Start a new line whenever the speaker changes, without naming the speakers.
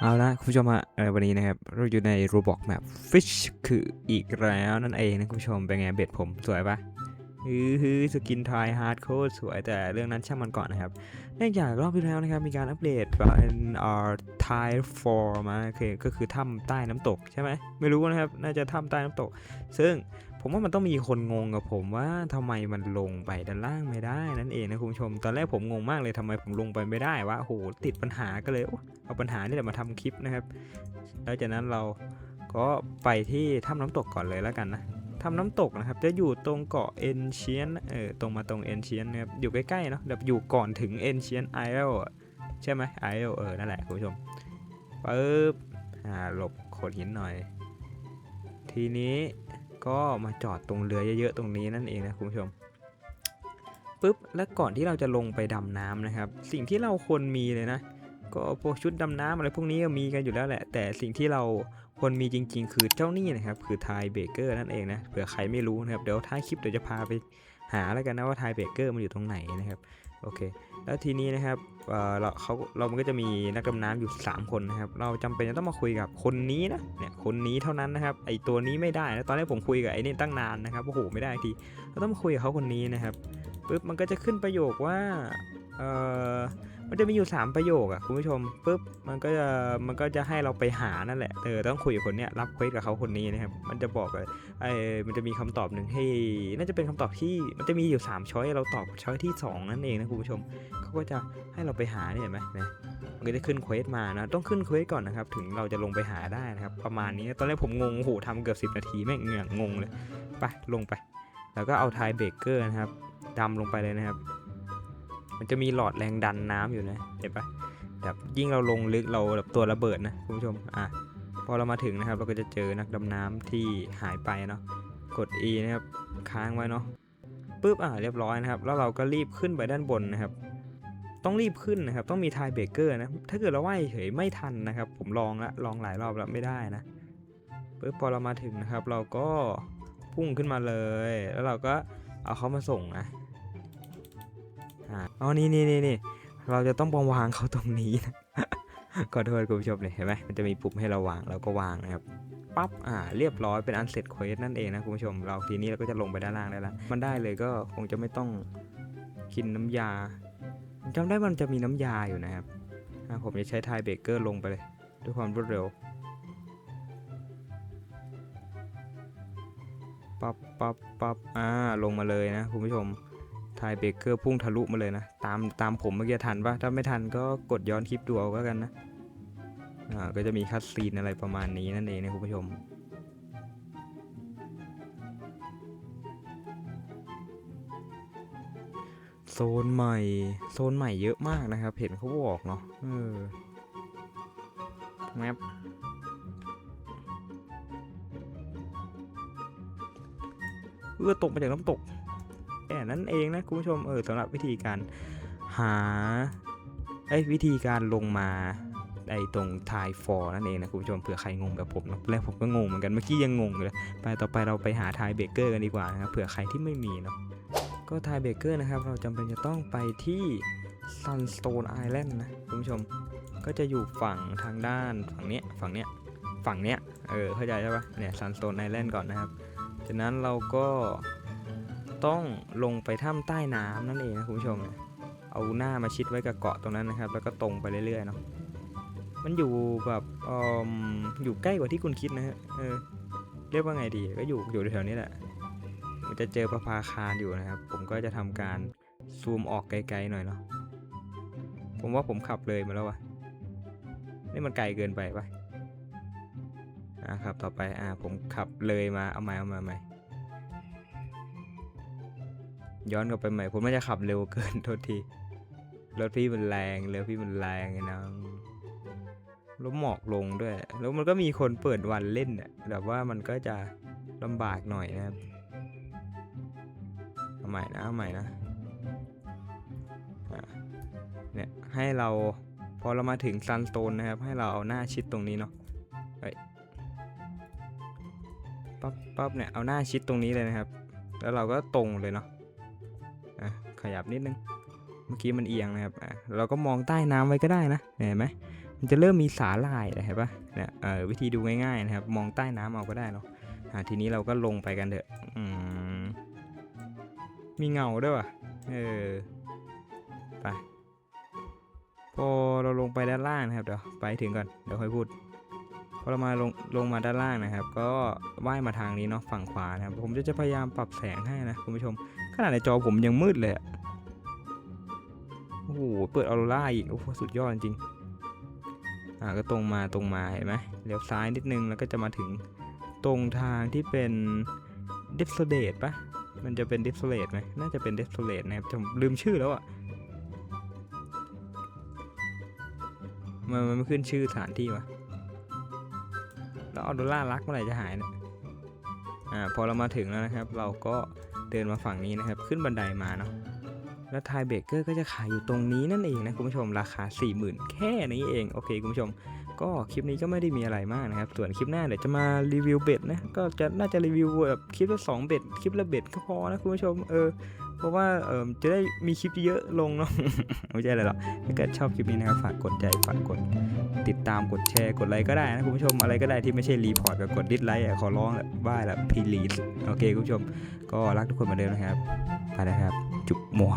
เอาละคุณผู้ชมฮะวันนี้นะครับเราอยู่ใน Roblox Map Fish คืออีกแล้วนั่นเองนะคุณผู้ชมเป็นไงเบ็ดผมสวยปะฮือฮือสกินทายฮาร์ดโคตรสวยแต่เรื่องนั้นช่างมันก่อนนะครับเนื่องจากรอบที่แล้วนะครับมีการอัปเดตเป็นอ่าไทฟอร์มาคือก็คือถ้ำใต้น้ำตกใช่ไหมไม่รู้นะครับน่าจะถ้ำใต้น้ำตก ซึ่ง ผมว่ามันต้องมีคนงงกับผมว่าทำไมมันลงไปด้านล่างไม่ได้นั่นเองนะคุณผู้ชม ตอนแรกผมงงมากเลยทำไมผมลงไปไม่ได้วะโอ้โหติดปัญหาก็เลยเอาปัญหานี่แหละมาทำคลิปนะครับ แล้วจากนั้นเราก็ไปที่ถ้ำน้ำตกก่อนเลยแล้วกันนะถ้ำน้ำตกนะครับ จะอยู่ตรงเกาะเอนเชียนเออตรงมาตรงเอนเชียนนะครับอยู่ใกล้ๆเนาะแบบอยู่ก่อนถึงเอนเชียนไอเอลใช่ไหมไอเอลเออนั่นแหละคุณผู้ชมปึ๊บอ่าหลบโขดหินหน่อย ทีนี้ ก็มาจอดตรงเรือเยอะๆตรงนี้นั่นเองนะคุณผู้ชมปึ๊บและก่อนที่เราจะลงไปดำน้ำนะครับ สิ่งที่เราควรมีเลยนะ ก็พวกชุดดำน้ำอะไรพวกนี้ก็มีกันอยู่แล้วแหละ แต่สิ่งที่เราควรมีจริง ๆ คือเจ้านี่นะครับ คือทายเบเกอร์นั่นเองนะเผื่อใครไม่รู้นะครับเดี๋ยวท้ายคลิปเดี๋ยวจะพาไปหาแล้วกันนะว่าทายเบเกอร์มันอยู่ตรงไหนนะครับ โอเค แล้วทีนี้นะครับเราเขาเรามันก็จะมีนักดำน้ำอยู่ 3 คนนะครับ เราจำเป็นจะต้องมาคุยกับคนนี้นะ เนี่ย คนนี้เท่านั้นนะครับ ไอตัวนี้ไม่ได้นะตอนแรกผมคุยกับไอ้นี่ตั้งนานนะครับ โอ้โห ไม่ได้ที เราต้องมาคุยกับเขาคนนี้นะครับ ปุ๊บ มันก็จะขึ้นประโยคว่า เอ่อมันจะมีอยู่ 3 ประโยคอะคุณผู้ชมปุ๊บมันก็จะมันก็จะให้เราไปหานั่นแหละเออต้องคุยกับคนเนี้ยรับเควสกับเขาคนนี้นะครับมันจะบอกเลยไอ้มันจะมีคำตอบหนึ่งให้น่าจะเป็นคำตอบที่มันจะมีอยู่3ช้อยเราตอบช้อยที่ 2 นั่นเองนะคุณผู้ชมเขาก็จะให้เราไปหาเนี่ยเห็นไหมนี่ยมันก็จะขึ้นเควสมานะต้องขึ้นเควสก่อนนะครับถึงเราจะลงไปหาได้นะครับประมาณนี้ตอนแรกผมงงโอ้โหทำเกือบ10 นาทีแม่งเหงื่องงเลยไปลงไป แล้วก็เอาทายเบเกอร์นะครับดำลงไปเลยนะครับ มันจะมีหลอดแรงดันน้ำอยู่นะ เห็นปะแบบยิ่งเราลงลึกเราแบบตัวระเบิดนะคุณผู้ชม อะ พอเรามาถึงนะครับ เราก็จะเจอนักดำน้ำที่หายไปเนาะ กด E นะครับ ค้างไว้เนาะปุ๊บ อะ เรียบร้อยนะครับ แล้วเราก็รีบขึ้นไปด้านบนนะครับ ต้องรีบขึ้นนะครับ ต้องมีทายเบรกเกอร์นะ ถ้าเกิดเราว่ายเฉยไม่ทันนะครับ ผมลองละลองหลายรอบแล้วไม่ได้นะปุ๊บพอเรามาถึงนะครับ เราก็พุ่งขึ้นมาเลย แล้วเราก็เอาเขามาส่งนะ อ่าอ๋อนี่นี่นี่นี่เราจะต้องวางเขาตรงนี้นะขอโทษคุณผู้ชมเลยเห็นไหมมันจะมีปุ่มให้เราวางเราก็วางนะครับปั๊บอ่าเรียบร้อยเป็นอันเสร็จเควสนั่นเองนะคุณผู้ชม เราทีนี้เราก็จะลงไปด้านล่างได้แล้วมันได้เลยก็คงจะไม่ต้องกินน้ำยาจำได้มันจะมีน้ำยาอยู่นะครับผมจะใช้ทายเบเกอร์ลงไปเลย ด้วยความรวดเร็วปั๊บปั๊บปั๊บอ่าลงมาเลยนะคุณผู้ชม ทายเบเกอร์พุ่งทะลุมาเลยนะ ตามตามผมเมื่อกี้ทันปะถ้าไม่ทันก็กดย้อนคลิปดูเอาก็กันนะ อ่า ก็จะมีคัดซีนอะไรประมาณนี้นั่นเองนะคุณผู้ชมโซนใหม่ โซนใหม่เยอะมากนะครับ เห็นเขาบอกเนาะเออแมปเอื้อตกมาจากน้ำตก นั้นเองนะคุณผู้ชมเออสำหรับวิธีการหาไอ้วิธีการลงมาไอ้ตรงทายฟอร์นั่นเองนะคุณผู้ชมเผื่อใครงงแบบผมนะแรกผมก็งงเหมือนกันเมื่อกี้ยังงงเลยไปต่อไปเราไปหาทายเบเกอร์กันดีกว่านะครับเผื่อใครที่ไม่มีเนาะก็ทายเบเกอร์นะครับเราจำเป็นจะต้องไปที่ Sunstone Island นะคุณผู้ชมก็จะอยู่ฝั่งทางด้านฝั่งเนี้ยฝั่งเนี้ยฝั่งเนี้ยเออเข้าใจใช่ปะเนี่ย Sunstone Island ก่อนนะครับจากนั้นเราก็ ต้องลงไปถ้ำใต้น้ำนั่นเองนะคุณผู้ชม เอาหน้ามาชิดไว้กับเกาะตรงนั้นนะครับ แล้วก็ตรงไปเรื่อยๆเนาะ มันอยู่แบบเอมอยู่ใกล้กว่าที่คุณคิดนะฮะเออเรียกว่าไงดี ก็อยู่อยู่แถวๆนี้แหละ มันจะเจอประภาคารอยู่นะครับ ผมก็จะทำการซูมออกไกลๆหน่อยเนาะ ผมว่าผมขับเลยมาแล้ววะนี่มันไกลเกินไปปะอ่าครับต่อไป อ่า ผมขับเลยมา เอาใหม่เอาใหม่เอาใหม่ ย้อนกลับไปใหม่ผมน่าจะขับเร็วเกินโทษทีรถพี่มันแรงเรือพี่มันแรงไงนะแล้วหมอกลงด้วย แล้วมันก็มีคนเปิดวันเล่นอะแบบว่ามันก็จะลำบากหน่อยนะครับเอาใหม่นะเอาใหม่นะเนี่ยให้เราพอเรามาถึงซันสโตนนะครับ ให้เราเอาหน้าชิดตรงนี้เนาะเฮ้ยปั๊บปั๊บเนี่ยเอาหน้าชิดตรงนี้เลยนะครับ แล้วเราก็ตรงเลยเนาะ ขยับนิดนึง เมื่อกี้มันเอียงนะครับเราก็มองใต้น้ำไว้ก็ได้นะเห็นไหมมันจะเริ่มมีสาหร่ายเลยเห็นปะเนี่ยเออวิธีดูง่ายๆนะครับ มองใต้น้ำเอาก็ได้เนาะทีนี้เราก็ลงไปกันเถอะมีเงาด้วยว่ะเออไปพอเราลงไปด้านล่างนะครับเดี๋ยวไปถึงก่อนเดี๋ยวค่อยพูดพอเรามาลงลงมาด้านล่างนะครับ ก็ว่ายมาทางนี้เนาะฝั่งขวานะครับผมจะจะพยายามปรับแสงให้นะคุณผู้ชม ขนาดในจอผมยังมืดเลยอะโอ้โห เปิดออโรราอีก โอ้โห สุดยอดจริง อ่า ก็ตรงมาตรงมา เห็นไหมเลี้ยวซ้ายนิดนึง แล้วก็จะมาถึงตรงทางที่เป็นดิฟโซเดตปะมันจะเป็นดิฟโซเลตไหมน่าจะเป็นดิฟโซเลตนะครับผมลืมชื่อแล้วอะมันมันไม่ขึ้นชื่อสถานที่วะแล้วออโดล่ารักเมื่อไหร่จะหายเนี่ยอ่า พอเรามาถึงแล้วนะครับ เราก็ เดินมาฝั่งนี้นะครับ ขึ้นบันไดมาเนาะแล้วทายเบเกอร์ก็จะขายอยู่ตรงนี้นั่นเองนะคุณผู้ชมราคา 40,000 แค่นี้เอง โอเคคุณผู้ชม ก็คลิปนี้ก็ไม่ได้มีอะไรมากนะครับ ส่วนคลิปหน้าเดี๋ยวจะมารีวิวเบ็ดนะ ก็จะน่าจะรีวิวแบบคลิปละสองเบ็ดคลิปละเบ็ดก็พอนะคุณผู้ชม เออ เพราะว่าเออจะได้มีคลิปเยอะลงเนาะ ไม่ใช่อะไรหรอก ถ้าเกิดชอบคลิปนี้นะครับ ฝากกดใจ ฝากกดติดตาม กดแชร์ กดไลค์ก็ได้นะคุณผู้ชม อะไรก็ได้ที่ไม่ใช่รีพอร์ตกับกดดิสไลค์อะขอร้องแหละบ้าแหละพีลีสโอเคคุณผู้ชม ก็รักทุกคนเหมือนเดิมนะครับ ไปแล้วครับ จุ๊บมัว